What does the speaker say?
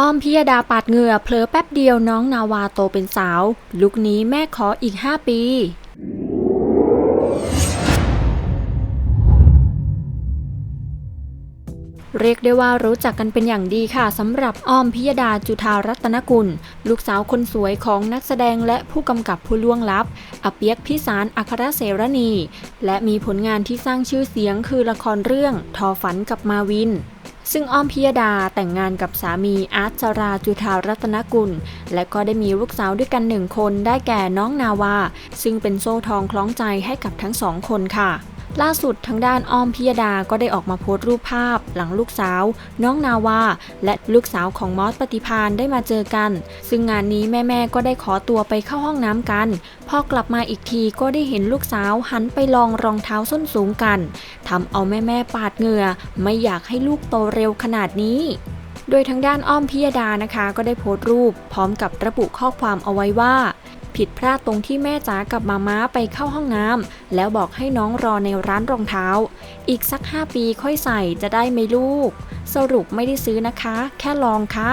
อ้อมพิยดาปาดเหงื่อเผลอแป๊บเดียวน้องนาวาโตเป็นสาว ลุกนี้แม่ขออีก 5 ปี เรียกได้ว่ารู้จักกันเป็นอย่างดีค่ะสำหรับอ้อมพิยดาจุธารัตนกุล ลูกสาวคนสวยของนักแสดงและผู้กำกับผู้ล่วงลับอเปียกพิสารอัครเสรณี และมีผลงานที่สร้างชื่อเสียงคือละครเรื่อง ทอฝันกับมาวิน ซึ่งอ้อมพิยดาแต่งงานกับสามีอาร์ตจราจุธารัตนกุล และก็ได้มีลูกสาวด้วยกันหนึ่งคนได้แก่น้องนาวา ซึ่งเป็นโซ่ทองคล้องใจให้กับทั้งสองคนค่ะ ล่าสุดทางด้านอ้อมพิยดาก็ได้ออกมาโพสต์รูปภาพ หลังลูกสาว น้องนาวา และลูกสาวของมอสปฏิพานได้มาเจอกัน ซึ่งงานนี้แม่ๆก็ได้ขอตัวไปเข้าห้องน้ำกัน พอกลับมาอีกทีก็ได้เห็นลูกสาวหันไปลองรองเท้าส้นสูงกันทำเอาแม่ๆปาดเหงื่อ ไม่อยากให้ลูกโตเร็วขนาดนี้โดยทางด้านอ้อมพิยดานะคะ ก็ได้โพสต์รูป พร้อมกับระบุข้อความเอาไว้ว่า ผิดพลาดตรงที่แม่จ๋ากับมาม้าไปเข้าห้องน้ำแล้วบอกให้น้องรอในร้านรองเท้า อีกสัก 5 ปีค่อยใส่จะได้ไหมลูก สรุปไม่ได้ซื้อนะคะ แค่ลองค่ะ